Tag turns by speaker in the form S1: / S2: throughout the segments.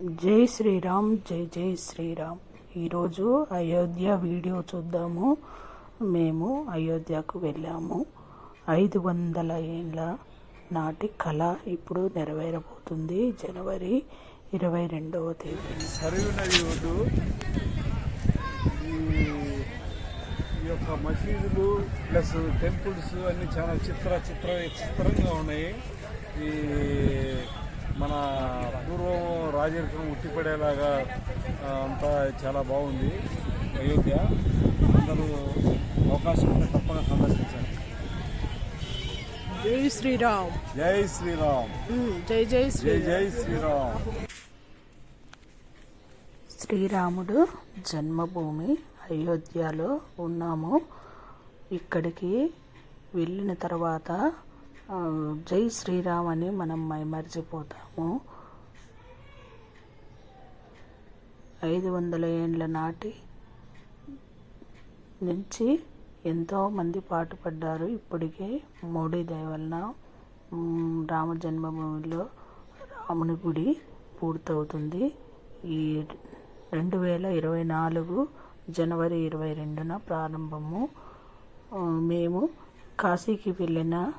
S1: జై శ్రీరామ్ జై జై శ్రీరామ్. ఈరోజు అయోధ్య వీడియో చూద్దాము. మేము అయోధ్యకు వెళ్ళాము. ఐదు వందల ఏళ్ళ నాటి కళ ఇప్పుడు నెరవేరబోతుంది. జనవరి ఇరవై రెండవ తేదీ.
S2: సరియు ఈ యొక్క మసీదులు ప్లస్ టెంపుల్స్ అన్ని చాలా చిత్ర చిత్ర చిత్రంగా ఉన్నాయి. ఈ మన పూర్వం రాజరికం ఉట్టిపడేలాగా అంతా చాలా బాగుంది అయోధ్య. అందరూ అవకాశం ఉంటే తప్పక సందర్శించండి.
S1: జై శ్రీరామ్.
S2: జై శ్రీరామ్.
S1: జై జై
S2: జై జై శ్రీరామ్.
S1: శ్రీరాముడు జన్మభూమి అయోధ్యలో ఉన్నాము. ఇక్కడికి వెళ్ళిన తర్వాత జై శ్రీరామ్ అని మనం మైమర్చిపోతాము. ఐదు వందల ఏండ్ల నాటి నుంచి ఎంతోమంది పాటుపడ్డారు. ఇప్పటికే మోడీ దేవలన రామ జన్మభూమిలో రాముని గుడి పూర్తవుతుంది. ఈ రెండు వేల ఇరవై నాలుగు జనవరి ఇరవై రెండున ప్రారంభము. మేము కాశీకి వెళ్ళిన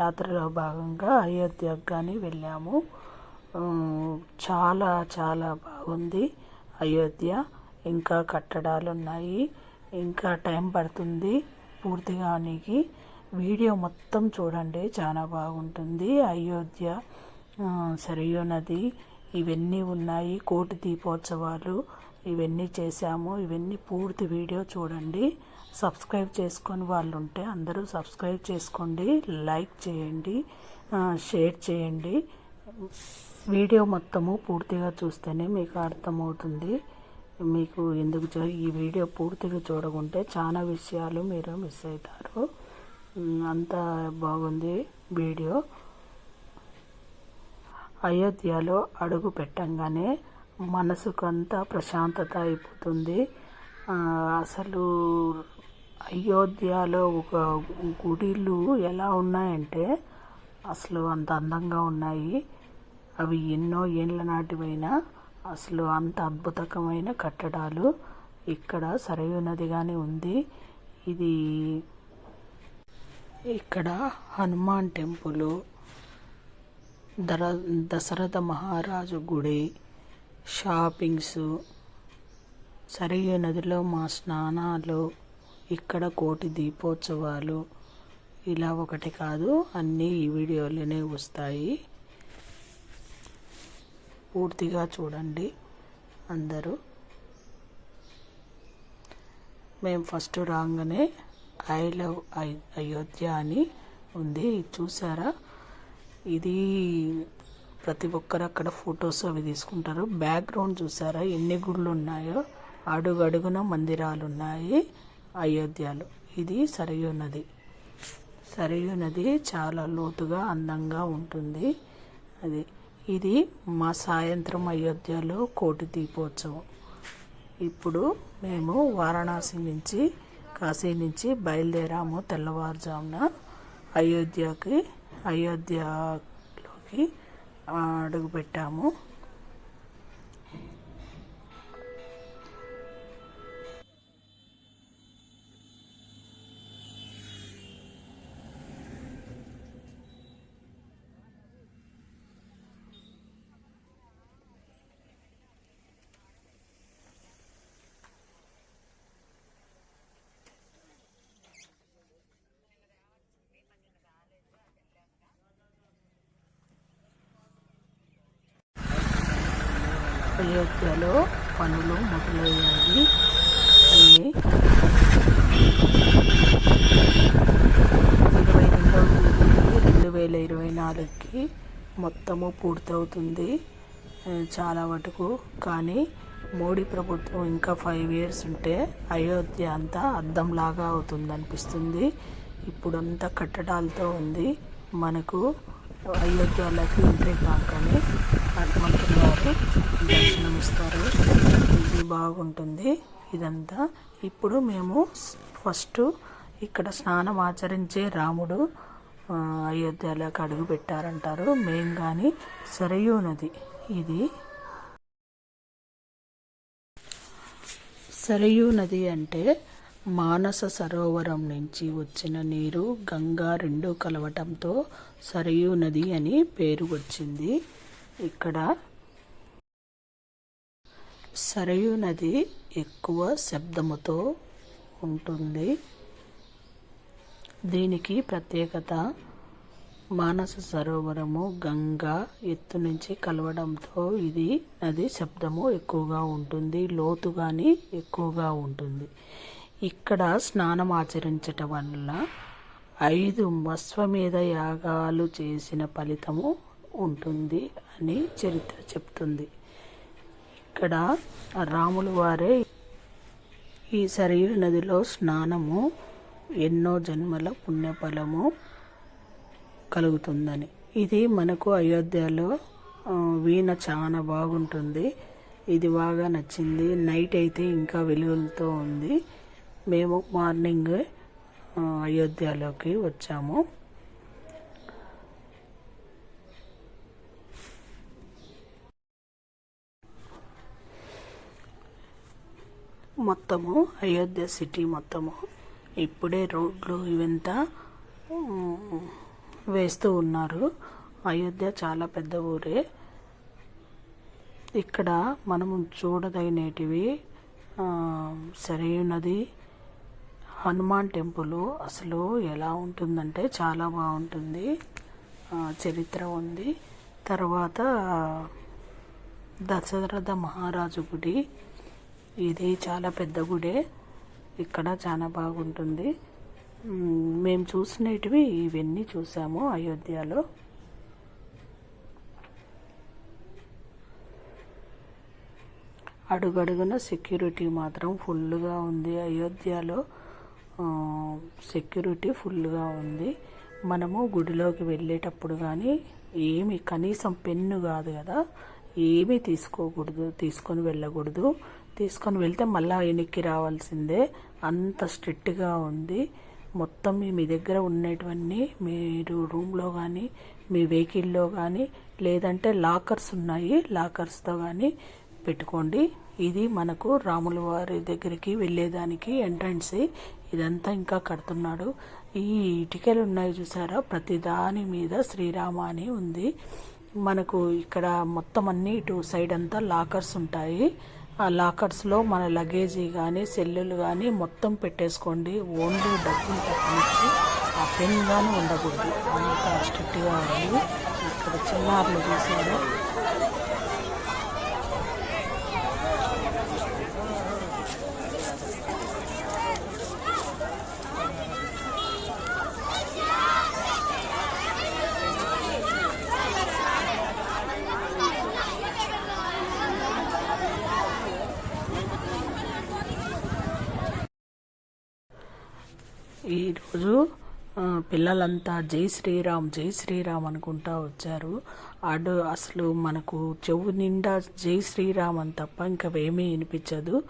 S1: యాత్రలో భాగంగా అయోధ్యకు కానీ వెళ్ళాము చాలా చాలా బాగుంది అయోధ్య. ఇంకా కట్టడాలు ఉన్నాయి ఇంకా టైం పడుతుంది పూర్తిగా వీడియో మొత్తం చూడండి. చాలా బాగుంటుంది అయోధ్య. ఆ, నది. ఇవన్నీ ఉన్నాయి. కోటి దీపోత్సవాలు. ఇవన్నీ చేశాము. ఇవన్నీ పూర్తి వీడియో చూడండి. సబ్స్క్రైబ్ చేసుకొని వాళ్ళు ఉంటే అందరూ సబ్స్క్రైబ్ చేసుకోండి. లైక్ చేయండి. షేర్ చేయండి. వీడియో మొత్తము పూర్తిగా చూస్తేనే మీకు అర్థమవుతుంది. మీకు ఎందుకు ఈ వీడియో పూర్తిగా చూడకుంటే చాలా విషయాలు మీరు మిస్ అవుతారు. అంత బాగుంది వీడియో. అయోధ్యలో అడుగు పెట్టంగానే మనసుకంతా ప్రశాంతత అయిపోతుంది. అసలు అయోధ్యలో ఒక గుడిలు ఎలా ఉన్నాయంటే అసలు అంత అందంగా ఉన్నాయి. అవి ఎన్నో ఏళ్ళ నాటివైనా అసలు అంత అద్భుతకమైన కట్టడాలు ఇక్కడ సరయు నదిగానే ఉంది. ఇది ఇక్కడ హనుమాన్ టెంపుల్ దర దశరథ మహారాజు గుడి షాపింగ్స్. సరియు నదిలో మా స్నానాలు ఇక్కడ కోటి దీపోత్సవాలు ఇలా ఒకటి కాదు అన్నీ ఈ వీడియోలోనే వస్తాయి. పూర్తిగా చూడండి అందరూ. మేము ఫస్ట్ రాగానే ఐ లవ్ అయోధ్య అని ఉంది చూసారా? ఇది ప్రతి ఒక్కరు అక్కడ ఫొటోస్ అవి తీసుకుంటారు. బ్యాక్గ్రౌండ్ చూసారా? ఎన్ని గుళ్ళు ఉన్నాయో అడుగడుగున మందిరాలు ఉన్నాయి అయోధ్యలో. ఇది సరయూ నది. సరయూ నది చాలా లోతుగా అందంగా ఉంటుంది. అది ఇది మా సాయంత్రం అయోధ్యలో కోటి దీపోత్సవం. ఇప్పుడు మేము వారణాసి నుంచి కాశీ నుంచి బయలుదేరాము తెల్లవారుజామున. అయోధ్యకి అయోధ్యలోకి అడుగు పెట్టాము మొత్తము పూర్తవుతుంది. చాలా మటుకు కానీ మోడీ ప్రభుత్వం ఇంకా ఫైవ్ ఇయర్స్ ఉంటే అయోధ్య అంతా అద్దంలాగా అవుతుంది అనిపిస్తుంది ఇప్పుడంతా కట్టడాలతో ఉంది. మనకు అయోధ్యలోకి ఎంట్రీ కాకనే హనుమంతుల వారు దర్శనం ఇస్తారు ఇది బాగుంటుంది ఇదంతా. ఇప్పుడు మేము ఫస్ట్ ఇక్కడ స్నానం ఆచరించే రాముడు అయోధ్యలోకి అడుగు పెట్టారంటారు. మేము కానీ సరయూ నది. ఇది సరయూ నది అంటే మానస సరోవరం నుంచి వచ్చిన నీరు గంగా రెండు కలవటంతో సరయూ నది అని పేరు వచ్చింది ఇక్కడ సరయూ నది ఎక్కువ శబ్దముతో ఉంటుంది. దీనికి ప్రత్యేకత మానస సరోవరము గంగా ఎత్తు నుంచి కలవడంతో ఇది నది శబ్దము ఎక్కువగా ఉంటుంది లోతు కానీ ఎక్కువగా ఉంటుంది. ఇక్కడ స్నానం ఆచరించటం వల్ల ఐదు అశ్వమేధ యాగాలు చేసిన ఫలితము ఉంటుంది అని చరిత్ర చెప్తుంది. ఇక్కడ రాములు వారే ఈ సరియు నదిలో స్నానము ఎన్నో జన్మల పుణ్యఫలము కలుగుతుందని. ఇది మనకు అయోధ్యలో వీణ చాలా బాగుంటుంది. ఇది బాగా నచ్చింది. నైట్ అయితే ఇంకా వెలుగులతో ఉంది. మేము మార్నింగ్ అయోధ్యలోకి వచ్చాము. మొత్తము అయోధ్య సిటీ మొత్తము. ఇప్పుడే రోడ్లు ఇవంతా వేస్తూ ఉన్నారు. అయోధ్య చాలా పెద్ద ఊరే. ఇక్కడ మనము చూడదగినటివి సరైనది. హనుమాన్ టెంపుల్ అసలు ఎలా ఉంటుందంటే చాలా బాగుంటుంది. చరిత్ర ఉంది. తర్వాత దశరథ మహారాజు గుడి ఇది చాలా పెద్ద గుడే. ఇక్కడ చాలా బాగుంటుంది. మేము చూసినటివి ఇవన్నీ చూసాము అయోధ్యలో. అడుగడుగున సెక్యూరిటీ మాత్రం ఫుల్గా ఉంది అయోధ్యలో. సెక్యూరిటీ ఫుల్గా ఉంది. మనము గుడిలోకి వెళ్ళేటప్పుడు కానీ ఏమి కనీసం పెన్ను కాదు కదా ఏమీ తీసుకోకూడదు తీసుకొని వెళ్ళకూడదు. తీసుకొని వెళ్తే మళ్ళీ వెనక్కి రావాల్సిందే. అంత స్ట్రిక్ట్గా ఉంది. మొత్తం మీ దగ్గర ఉన్నటువన్నీ మీరు రూమ్లో కానీ మీ వెహికల్లో కానీ లేదంటే లాకర్స్ ఉన్నాయి. లాకర్స్తో కానీ పెట్టుకోండి. ఇది మనకు రాముల వారి దగ్గరికి వెళ్ళేదానికి ఎంట్రన్స్. ఇదంతా ఇంకా కడుతున్నాడు. ఈ ఇటుకలు ఉన్నాయి చూసారా? ప్రతి దాని మీద శ్రీరామ అని ఉంది. మనకు ఇక్కడ మొత్తం అన్ని ఇటు సైడ్ అంతా లాకర్స్ ఉంటాయి. ఆ లాకర్స్లో మన లగేజీ కానీ సెల్లులు కానీ మొత్తం పెట్టేసుకోండి. ఓన్లీ డబ్బులు తప్పించి ఆ పెన్ కానీ ఉండకూడదు. అంత స్ట్రిక్ట్గా ఉంది. ఇక్కడ చిన్నారులు చూసారు రోజు పిల్లలంతా జై శ్రీరామ్ జై శ్రీరామ్ అనుకుంటా వచ్చారు. అడు అసలు మనకు చెవు నిండా జై శ్రీరామ్ అని తప్ప ఇంకా ఏమీ వినిపించదు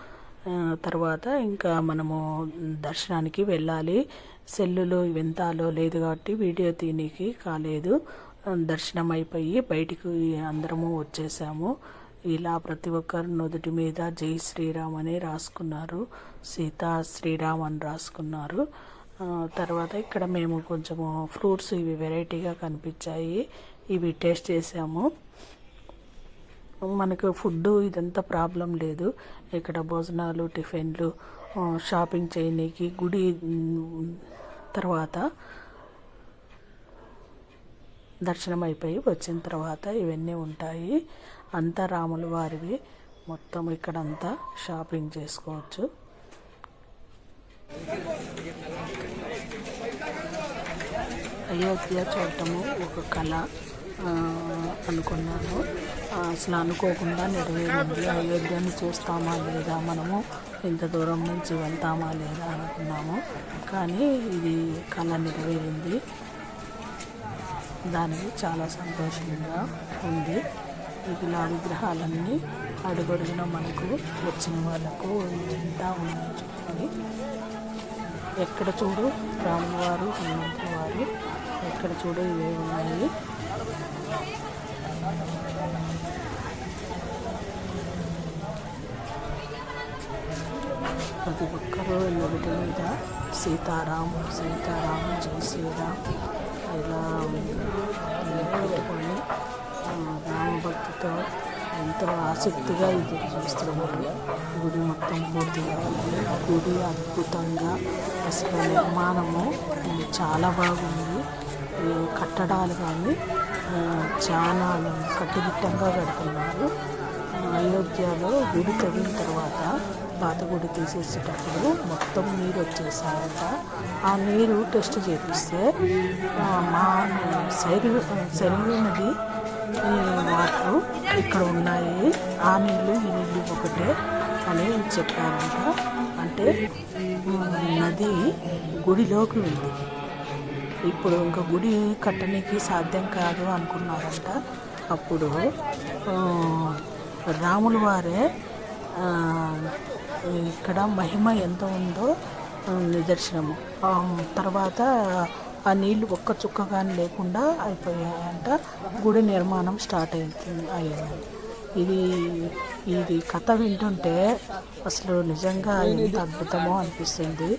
S1: తర్వాత ఇంకా మనము దర్శనానికి వెళ్ళాలి. సెల్లులో వింతాలో లేదు కాబట్టి వీడియో తీనికి కాలేదు. దర్శనం అయిపోయి బయటికి అందరము వచ్చేసాము. ఇలా ప్రతి ఒక్కరు నుదుటి మీద జై శ్రీరామ్ అని రాసుకున్నారు. సీతా శ్రీరామ్ అని రాసుకున్నారు. తర్వాత ఇక్కడ మేము కొంచెము ఫ్రూట్స్ ఇవి వెరైటీగా కనిపించాయి. ఇవి టేస్ట్ చేసాము. మనకు ఫుడ్ ఇదంతా ప్రాబ్లం లేదు. ఇక్కడ భోజనాలు టిఫిన్లు షాపింగ్ చేయనీకి గుడి తర్వాత దర్శనం అయిపోయి వచ్చిన తర్వాత ఇవన్నీ ఉంటాయి. అంతా రాముల వారివి. మొత్తం ఇక్కడంతా షాపింగ్ చేసుకోవచ్చు. అయోధ్య చూడటము ఒక కళ అనుకున్నాను. అసలు అనుకోకుండా నెరవేరింది. అయోధ్యను చూస్తామా లేదా? మనము ఇంత దూరం నుంచి వెళ్తామా లేదా అనుకున్నాము. కానీ ఇది కళ నెరవేరింది. దానికి చాలా సంతోషంగా ఉంది. ఇలా విగ్రహాలన్నీ అడుగడుగున మనకు వచ్చిన వాళ్ళకు ఎంత ఉన్నాయి చూడండి ఎక్కడ చూడు? రాములవారు హనుమంతుల వారు. ఎక్కడ చూడు? ఇవే ఉన్నాయి. ప్రతి ఒక్కరూ నుదుటి మీద సీతారాం సీతారాం జై శ్రీరామ్. ఇలా పెట్టుకొని రామభక్తితో ఎంతో ఆసక్తిగా ఎదురు చూస్తున్నారు గుడి మొత్తం పూర్తిగా గుడి అద్భుతంగా అసలు నిర్మాణము చాలా బాగుంది. కట్టడాలు కానీ చాలా కట్టుదిట్టంగా కడుతున్నారు. అయోధ్యలో గుడి తగిన తర్వాత పాత గుడి తీసేసేటప్పుడు మొత్తం నీరు వచ్చేసాయంట. ఆ నీరు టెస్ట్ చేపిస్తే మా శైలి శైలి వాటర్ ఇక్కడ ఉన్నాయి. ఆ నీళ్ళు ఈ నీళ్ళు ఒకటే అని చెప్పారంట. అంటే నది గుడిలోకి ఉంది ఇప్పుడు ఇంకా గుడి కట్టడానికి సాధ్యం కాదు అనుకున్నారంట. అప్పుడు రాముల వారే ఇక్కడ మహిమ ఎంత ఉందో నిదర్శనము తర్వాత ఆ నీళ్ళు ఒక్క చుక్క కానీ లేకుండా అయిపోయాయంట. గుడి నిర్మాణం స్టార్ట్ అయింది. అయ్యింది ఇది ఇది కథ వింటుంటే అసలు నిజంగా ఎంత అద్భుతమో అనిపిస్తుంది.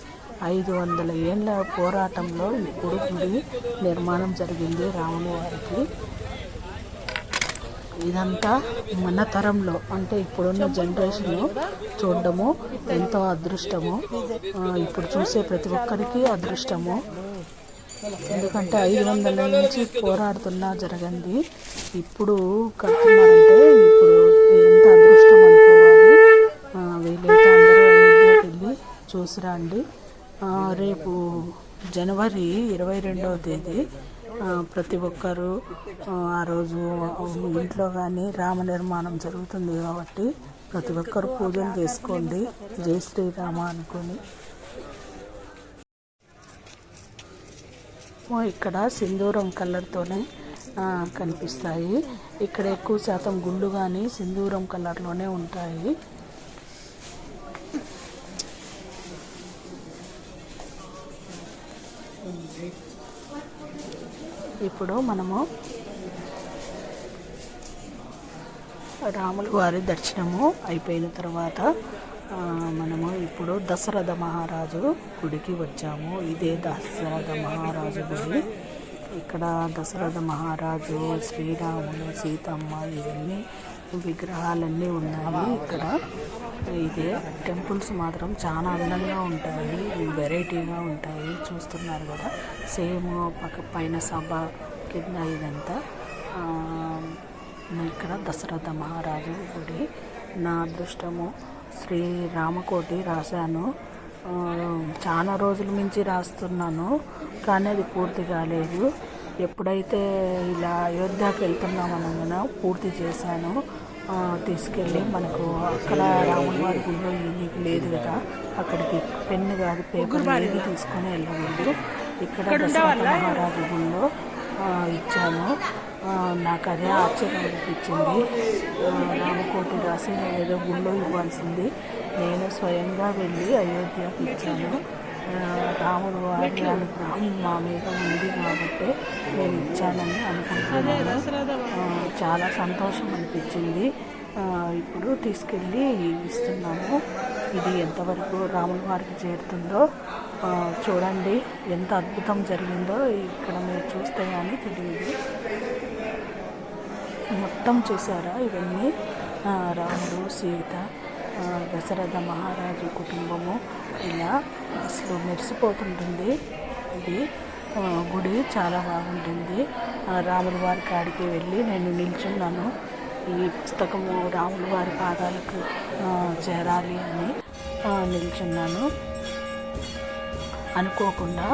S1: ఐదు వందల ఏళ్ళ పోరాటంలో ఇప్పుడు గుడి నిర్మాణం జరిగింది రాముని వారికి. ఇదంతా మన తరంలో అంటే ఇప్పుడున్న జనరేషన్లో చూడడము ఎంతో అదృష్టము. ఇప్పుడు చూసే ప్రతి ఒక్కరికి అదృష్టము. ఎందుకంటే ఐదు వందల నుంచి పోరాడుతున్నా జరగండి ఇప్పుడు కడుతున్నారంటే ఇప్పుడు ఎంత అదృష్టం అనుకోవాలి. వీలైతే అందరూ అయోధ్యకి వెళ్ళి చూసి రేపు జనవరి ఇరవై రెండవ తేదీ ప్రతి ఒక్కరూ ఆ, రోజు ఇంట్లో కానీ రామ నిర్మాణం జరుగుతుంది కాబట్టి ప్రతి ఒక్కరు పూజలు చేసుకోండి. జై శ్రీరామ అనుకొని. ఇక్కడ సింధూరం కలర్తోనే కనిపిస్తాయి. ఇక్కడ ఎక్కువ శాతం గుళ్ళు కానీ సింధూరం కలర్లోనే ఉంటాయి. ఇప్పుడు మనము రాముల వారి దర్శనము అయిపోయిన తర్వాత మనము ఇప్పుడు దశరథ మహారాజు గుడికి వచ్చాము. ఇదే దశరథ మహారాజు గుడి. ఇక్కడ దశరథ మహారాజు శ్రీరాములు సీతమ్మ ఇవన్నీ విగ్రహాలన్నీ ఉన్నాయి ఇక్కడ. ఇదే టెంపుల్స్ మాత్రం చాలా అందంగా ఉంటాయి వెరైటీగా ఉంటాయి చూస్తున్నారు కదా. సేమ్ పక్క పైన సభ కింద ఇదంతా. ఇక్కడ దశరథ మహారాజు గుడి. నా అదృష్టము శ్రీ రామకోటి రాశాను. చాలా రోజుల నుంచి రాస్తున్నాను కానీ అది పూర్తి కాలేదు. ఎప్పుడైతే ఇలా అయోధ్యకి వెళ్తున్నాం అనగా పూర్తి చేశాను. తీసుకెళ్ళి మనకు అక్కడ రాముల వారి గుడిలో నీకు లేదు కదా. అక్కడికి పెన్ను కాదు పేపర్ ఏది తీసుకొని వెళ్ళకూడదు ఇక్కడ దశరథ మహారాజు ఆ, ఇచ్చాను. నాకు అదే ఆశ్చర్యం అనిపించింది. రామకోటి రాసి ఏదో గుళ్ళో ఇవ్వాల్సింది. నేను స్వయంగా వెళ్ళి అయోధ్యకి ఇచ్చాను. రాముడు వారి అనుగ్రహం మా మీద ఉంది కాబట్టి నేను ఇచ్చానని అనుకుంటున్నాను చాలా సంతోషం అనిపించింది ఇప్పుడు తీసుకెళ్ళి ఇస్తున్నాము. ఇది ఎంతవరకు రాముల వారికి చేరుతుందో చూడండి ఎంత అద్భుతం జరిగిందో ఇక్కడ మీరు చూస్తే కానీ తెలియదు. మొత్తం చూసారా ఇవన్నీ? రాముడు సీత దశరథ మహారాజు కుటుంబము ఇలా అసలు మెరిసిపోతుంటుంది. ఇది గుడి చాలా బాగుంటుంది. రాముల వారి కాడికి వెళ్ళి నేను నిల్చున్నాను. ఈ పుస్తకము రాముల వారి పాదాలకు చేరాలి అని నిల్చున్నాను. అనుకోకుండా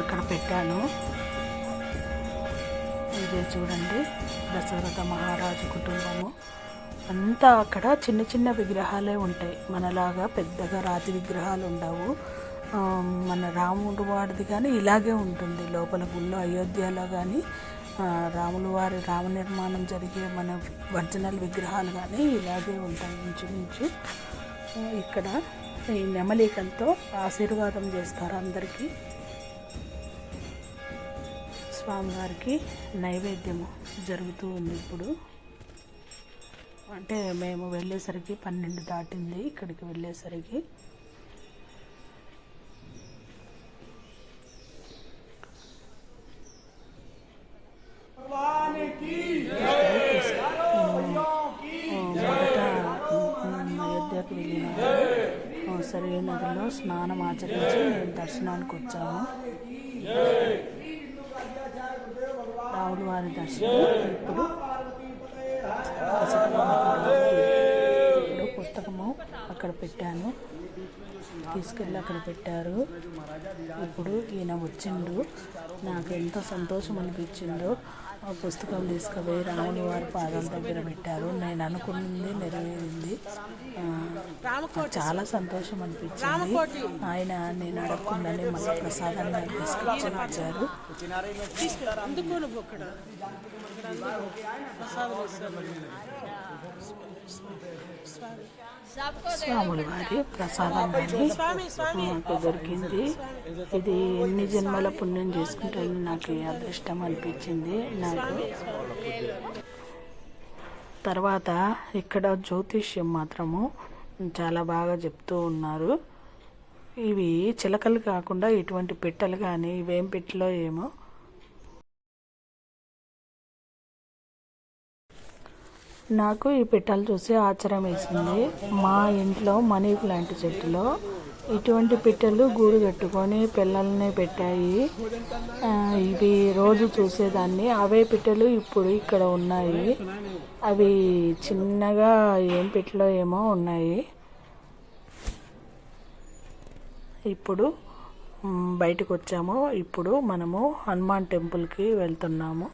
S1: అక్కడ పెట్టాను. ఇదే చూడండి దశరథ మహారాజు కుటుంబము. అంతా అక్కడ చిన్న చిన్న విగ్రహాలే ఉంటాయి. మనలాగా పెద్దగా రాతి విగ్రహాలు ఉండవు. మన రాముడు వాడిది కానీ ఇలాగే ఉంటుంది. లోపల గుళ్ళో అయోధ్యలో కానీ రాములు వారి రామ నిర్మాణం జరిగే మన ఒరిజినల్ విగ్రహాలు కానీ ఇలాగే ఉంటాయి ఇంచుమించు. ఇక్కడ ఈ నెమలికలతో ఆశీర్వాదం చేస్తారు అందరికీ. స్వామివారికి నైవేద్యము జరుగుతూ ఉంది ఇప్పుడు. అంటే మేము వెళ్ళేసరికి పన్నెండు దాటింది ఇక్కడికి వెళ్ళేసరికి. అయోధ్యకు వెళ్ళినాము సరే నదిలో స్నానం ఆచరించి మేము దర్శనానికి వచ్చాము. రాముడు వారి దర్శనం. ఇప్పుడు అక్కడ పెట్టాను. తీసుకెళ్ళి అక్కడ పెట్టారు. ఇప్పుడు ఈయన వచ్చిండు. నాకు ఎంత సంతోషం అనిపించిందో ఆ పుస్తకం తీసుకుపోయి రాముని వారి పాదాల దగ్గర పెట్టారు. నేను అనుకున్నది నెరవేరింది. చాలా సంతోషం అనిపించింది. ఆయన నేను అడగకుండానే మళ్ళీ ప్రసాదాన్ని నాకు తీసుకొచ్చి వచ్చారు
S3: ప్రసాదం
S1: స్వాముల వారి ప్రసాదం
S3: స్వామి
S1: నాకు దొరికింది. ఇది ఎన్ని జన్మల పుణ్యం చేసుకుంటే నాకు అదృష్టం అనిపించింది. నాకు తర్వాత ఇక్కడ జ్యోతిష్యం మాత్రము చాలా బాగా చెప్తూ ఉన్నారు. ఇవి చిలకలు కాకుండా ఇటువంటి పెట్టెలు కానీ ఇవేం పెట్టలో ఏమో నాకు ఈ పిట్టలు చూసి ఆశ్చర్యం వేసింది. మా ఇంట్లో మనీ ప్లాంట్ చెట్టులో ఇటువంటి పిట్టలు గూడు కట్టుకొని పిల్లల్ని పెట్టాయి. ఇవి రోజు చూసేదాన్ని. అవే పిట్టలు ఇప్పుడు ఇక్కడ ఉన్నాయి. అవి చిన్నగా ఏం పిట్టలో ఏమో ఉన్నాయి. ఇప్పుడు బయటకు వచ్చాము ఇప్పుడు మనము హనుమాన్ టెంపుల్కి వెళ్తున్నాము.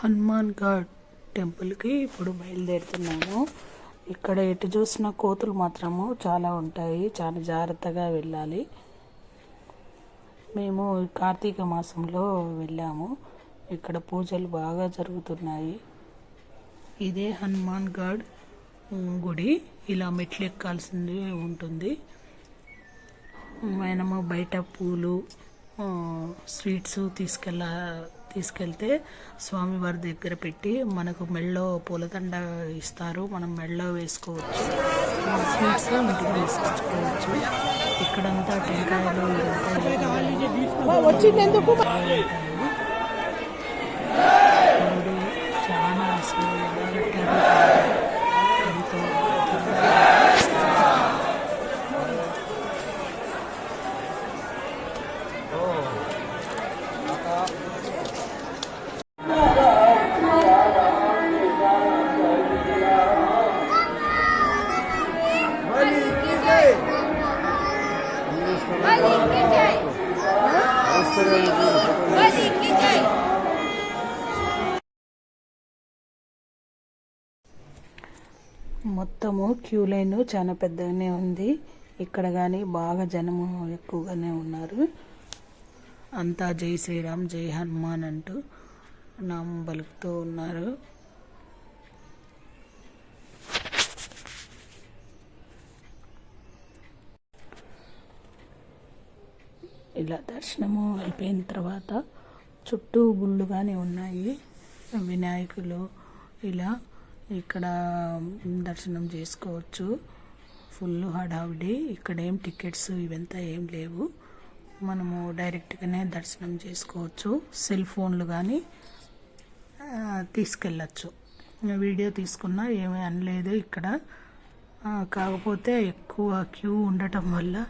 S1: హనుమాన్ ఘాట్ టెంపుల్కి ఇప్పుడు బయలుదేరుతున్నాము. ఇక్కడ ఎటు చూసిన కోతులు మాత్రము చాలా ఉంటాయి. చాలా జాగ్రత్తగా వెళ్ళాలి. మేము కార్తీక మాసంలో వెళ్ళాము. ఇక్కడ పూజలు బాగా జరుగుతున్నాయి. ఇదే హనుమాన్ ఘాట్ గుడి. ఇలా మెట్లు ఎక్కాల్సింది ఉంటుంది మనము బయట పూలు స్వీట్స్ తీసుకెళ్ళ తీసుకెళ్తే స్వామివారి దగ్గర పెట్టి మనకు మెళ్ళో పూలదండ ఇస్తారు. మనం మెళ్ళో వేసుకోవచ్చు. స్వీట్స్ ఇంటికి తీసుకొచ్చుకోవచ్చు. ఇక్కడంతా టెంకాయలు
S3: వచ్చిందెందుకు
S1: చాలా అసలు మొత్తము క్యూ లైన్ చాలా పెద్దగానే ఉంది. ఇక్కడ కానీ బాగా జనము ఎక్కువగానే ఉన్నారు. అంతా జై శ్రీరామ్ జై హనుమాన్ అంటూ నామం బలుకుతూ ఉన్నారు. ఇలా దర్శనము అయిపోయిన తర్వాత చుట్టూ గుళ్ళుగానే ఉన్నాయి. వినాయకులు ఇలా ఇక్కడ దర్శనం చేసుకోవచ్చు. ఫుల్ హడావిడి. ఇక్కడ ఏం టికెట్స్ ఇవంతా ఏం లేవు. మనము డైరెక్ట్గానే దర్శనం చేసుకోవచ్చు. సెల్ ఫోన్లు కానీ తీసుకెళ్ళచ్చు. వీడియో తీసుకున్నా ఏమీ అనలేదు ఇక్కడ. కాకపోతే ఎక్కువ క్యూ ఉండటం వల్ల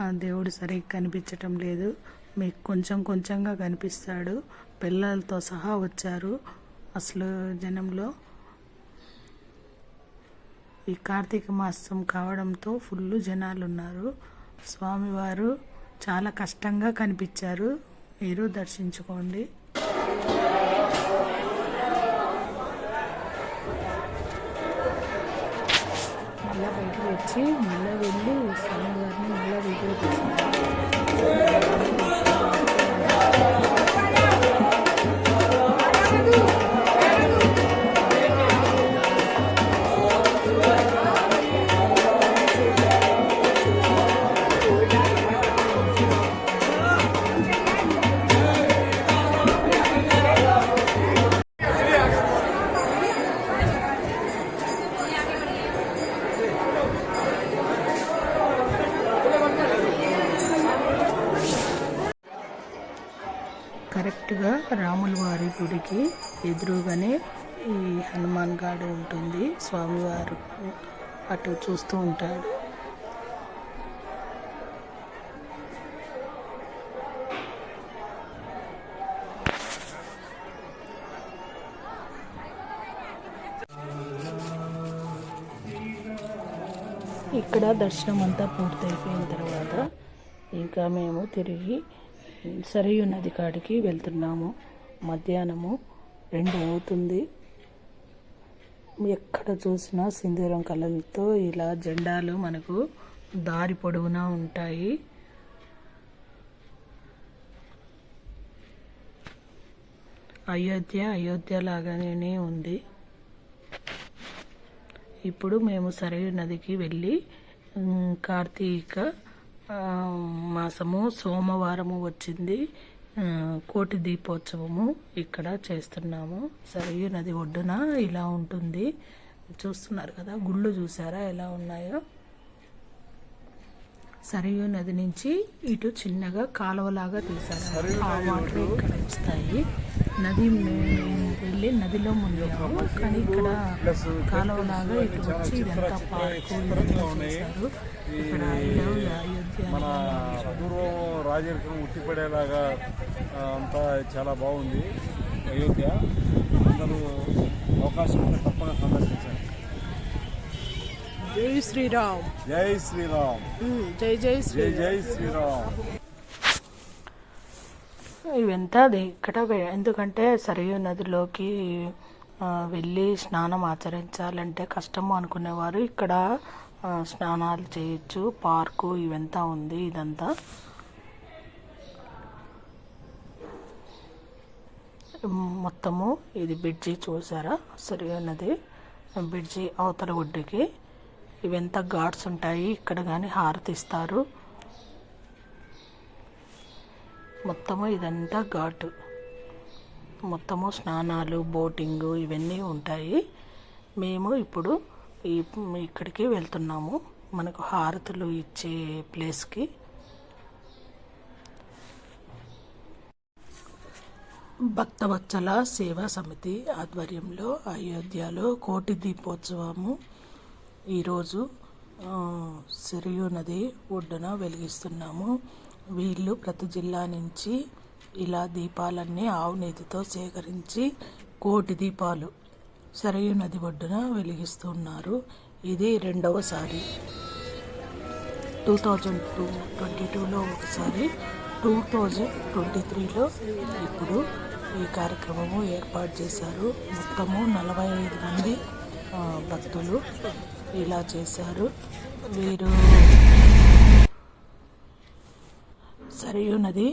S1: ఆ, దేవుడు సరిగ్గా కనిపించటం లేదు. మీకు కొంచెం కొంచెంగా కనిపిస్తాడు. పిల్లలతో సహా వచ్చారు అసలు జనంలో. ఈ కార్తీక మాసం కావడంతో ఫుల్ జనాలు ఉన్నారు. స్వామివారు చాలా కష్టంగా కనిపించారు. మీరు దర్శించుకోండి. బయటకు వచ్చి మళ్ళీ వెళ్ళి స్వామివారిని మళ్ళీ వీడియో తీసాను గుడికి ఎదురుగానే ఈ హనుమాన్ గాడు ఉంటుంది. స్వామివారు అటు చూస్తూ ఉంటాడు. ఇక్కడ దర్శనం అంతా పూర్తయిపోయిన తర్వాత ఇంకా మేము తిరిగి సరియు నది కాడికి వెళ్తున్నాము. మధ్యాహ్నము రెండు అవుతుంది. ఎక్కడ చూసినా సింధూరం కళలతో ఇలా జెండాలు మనకు దారి పొడవునా ఉంటాయి. అయోధ్య అయోధ్య లాగానే ఉంది. ఇప్పుడు మేము సరైన నదికి వెళ్ళి కార్తీక మాసము సోమవారము వచ్చింది. కోటి దీపోత్సవము ఇక్కడ చేస్తున్నాము. సరియు నది ఒడ్డున ఇలా ఉంటుంది. చూస్తున్నారు కదా గుళ్ళు చూసారా ఎలా ఉన్నాయో? సరియు నది నుంచి ఇటు చిన్నగా కాలువలాగా తీసారు ఆ వాటర్ ఇక్కడ వస్తాయి. నది వెళ్ళి నదిలో మునిగాము కానీ ఇక్కడ కాలువలాగా ఇటు వచ్చి ఇదంతా పార్కు చేశారు. ఇక్కడ
S2: మన పూర్వం రాజరికం ఉట్టిపడేలాగా అంతా చాలా బాగుంది. అయోధ్య. అందరూ అవకాశం ఉంటే తప్పక సందర్శించండి.
S3: జై శ్రీరామ్.
S2: జై శ్రీరామ్.
S3: జై జై
S2: జై
S3: శ్రీరామ్.
S2: జై శ్రీరామ్.
S1: ఇవంతా అది ఇక్కడ ఎందుకంటే సరియు నదిలోకి వెళ్ళి స్నానం ఆచరించాలంటే కష్టము అనుకునేవారు. ఇక్కడ స్నానాలు చేయొచ్చు. పార్కు ఇవంతా ఉంది ఇదంతా. మొత్తము ఇది బ్రిడ్జి చూసారా? సరియు నది బ్రిడ్జి అవతల ఒడ్డుకి. ఇవంతా ఘాట్స్ ఉంటాయి. ఇక్కడ కానీ హారతి ఇస్తారు మొత్తము ఇదంతా ఘాటు. మొత్తము స్నానాలు బోటింగ్ ఇవన్నీ ఉంటాయి. మేము ఇప్పుడు ఈ ఇక్కడికి వెళ్తున్నాము. మనకు హారతులు ఇచ్చే ప్లేస్కి. భక్తవత్సల సేవా సమితి ఆధ్వర్యంలో అయోధ్యలో కోటి దీపోత్సవము ఈరోజు సిరియు నది ఒడ్డున వెలిగిస్తున్నాము. వీళ్ళు ప్రతి జిల్లా నుంచి ఇలా దీపాలన్నీ ఆవు నీతితో సేకరించి కోటి దీపాలు సరయు నది ఒడ్డున వెలిగిస్తున్నారు. ఇది రెండవసారి. టూ థౌజండ్ టూ ట్వంటీ టూలో ఒకసారి టూ థౌజండ్ ట్వంటీ త్రీలో ఇప్పుడు ఈ కార్యక్రమము ఏర్పాటు చేశారు. మొత్తము నలభై ఐదు మంది భక్తులు ఇలా చేశారు. వీరు సరియు నది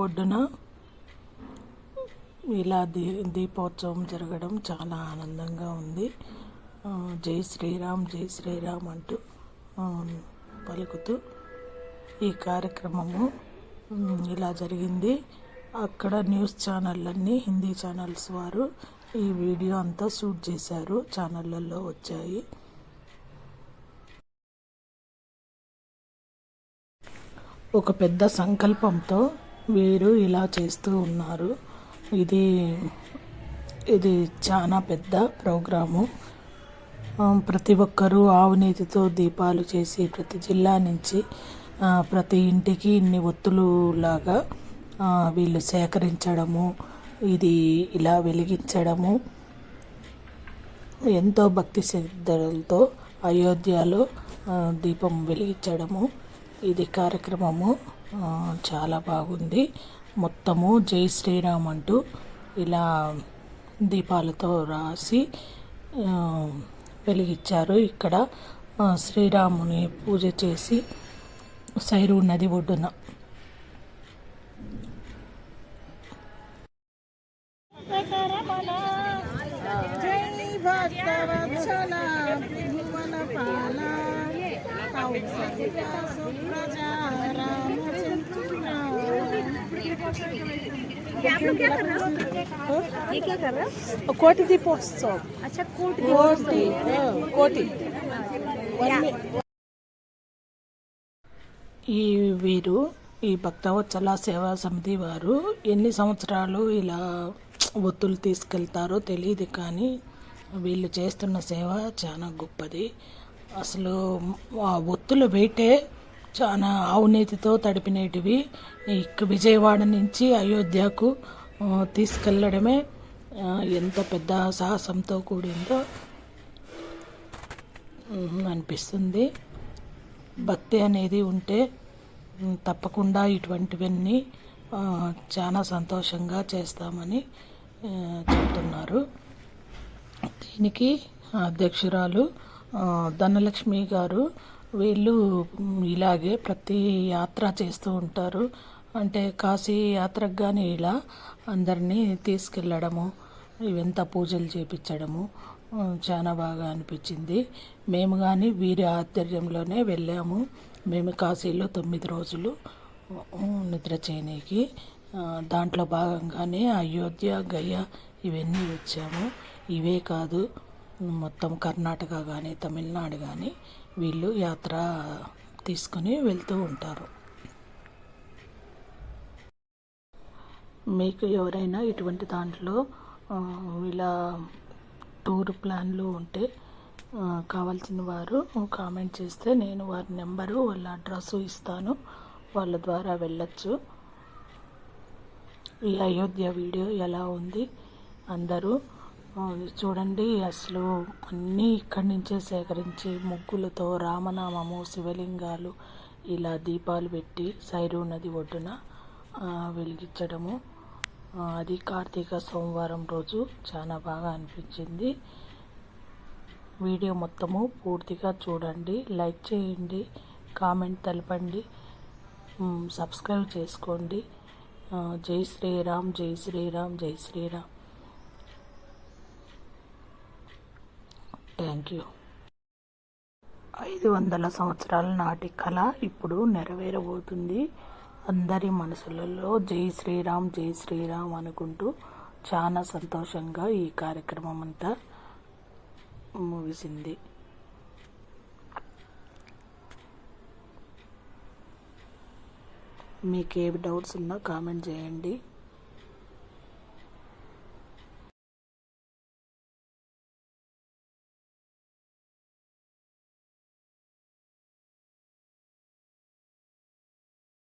S1: ఒడ్డున ఇలా దీ దీపోత్సవం జరగడం చాలా ఆనందంగా ఉంది. జై శ్రీరామ్ జై శ్రీరామ్ అంటూ పలుకుతూ ఈ కార్యక్రమము ఇలా జరిగింది. అక్కడ న్యూస్ ఛానళ్ళన్నీ హిందీ ఛానల్స్ వారు ఈ వీడియో అంతా షూట్ చేశారు. ఛానళ్ళల్లో వచ్చాయి. ఒక పెద్ద సంకల్పంతో వీరు ఇలా చేస్తూ ఉన్నారు. ఇది ఇది చాలా పెద్ద ప్రోగ్రాము. ప్రతి ఒక్కరూ ఆవునీతితో దీపాలు చేసి ప్రతి జిల్లా నుంచి ప్రతి ఇంటికి ఇన్ని ఒత్తులు లాగా వీళ్ళు సేకరించడము ఇది ఇలా వెలిగించడము ఎంతో భక్తి శ్రద్ధలతో అయోధ్యలో దీపం వెలిగించడము ఇది కార్యక్రమము. ఆ, చాలా బాగుంది. మొత్తము జై శ్రీరామ్ అంటూ ఇలా దీపాలతో రాసి ఆ, వెలిగించారు. ఇక్కడ శ్రీరాముని పూజ చేసి సైరు నది ఒడ్డున.
S3: జై భక్తవత్సల భువన పాలా. కోటి దీపోత్సవం కోటి కోటి
S1: ఈ వీరు ఈ భక్తవత్సల సేవా సమితి వారు ఎన్ని సంవత్సరాలు ఇలా ఒత్తులు తీసుకెళ్తారో తెలియదు కానీ వీళ్ళు చేస్తున్న సేవ చాలా గొప్పది. అసలు ఆ ఒత్తులు వెయిటే చాలా అవినీతితో తడిపినేటివి. ఇక విజయవాడ నుంచి అయోధ్యకు తీసుకెళ్ళడమే ఎంత పెద్ద సాహసంతో కూడిందో అనిపిస్తుంది. భక్తి అనేది ఉంటే తప్పకుండా ఇటువంటివన్నీ చాలా సంతోషంగా చేస్తామని చెప్తున్నారు. దీనికి అధ్యక్షురాలు ధనలక్ష్మి గారు వీళ్ళు ఇలాగే ప్రతి యాత్ర చేస్తూ ఉంటారు. అంటే కాశీ యాత్రకు కానీ ఇలా అందరినీ తీసుకెళ్ళడము ఇవంతా పూజలు చేపించడము చాలా బాగా అనిపించింది. మేము కానీ వీరి ఆధ్వర్యంలోనే వెళ్ళాము. మేము కాశీలో తొమ్మిది రోజులు నిద్ర చేయనీకి దాంట్లో భాగంగానే అయోధ్య గయ ఇవన్నీ వచ్చాము. ఇవే కాదు మొత్తం కర్ణాటక కానీ తమిళనాడు కానీ వీళ్ళు యాత్ర తీసుకుని వెళ్తూ ఉంటారు. మీకు ఎవరైనా ఇటువంటి దాంట్లో ఇలా టూర్ ప్లాన్లు ఉంటే కావాల్సిన వారు కామెంట్ చేస్తే నేను వారి నెంబరు వాళ్ళ అడ్రస్ ఇస్తాను. వాళ్ళ ద్వారా వెళ్ళచ్చు. ఈ అయోధ్య వీడియో ఎలా ఉంది? అందరూ చూడండి అసలు అన్నీ ఇక్కడి నుంచే సేకరించి ముగ్గులతో రామనామము శివలింగాలు ఇలా దీపాలు పెట్టి సైరు నది ఒడ్డున వెలిగించడము. అది కార్తీక సోమవారం రోజు చాలా బాగా అనిపించింది. వీడియో మొత్తము పూర్తిగా చూడండి లైక్ చేయండి కామెంట్ తెలపండి సబ్స్క్రైబ్ చేసుకోండి. జై శ్రీరామ్ జై శ్రీరామ్ జై శ్రీరామ్. థ్యాంక్ యూ ఐదు వందల సంవత్సరాల నాటి కళ ఇప్పుడు నెరవేరబోతుంది. అందరి మనసులలో జై శ్రీరామ్ జై శ్రీరామ్ అనుకుంటూ చాలా సంతోషంగా ఈ కార్యక్రమం అంతా ముగిసింది. మీకు ఏ డౌట్స్ ఉన్నా కామెంట్ చేయండి.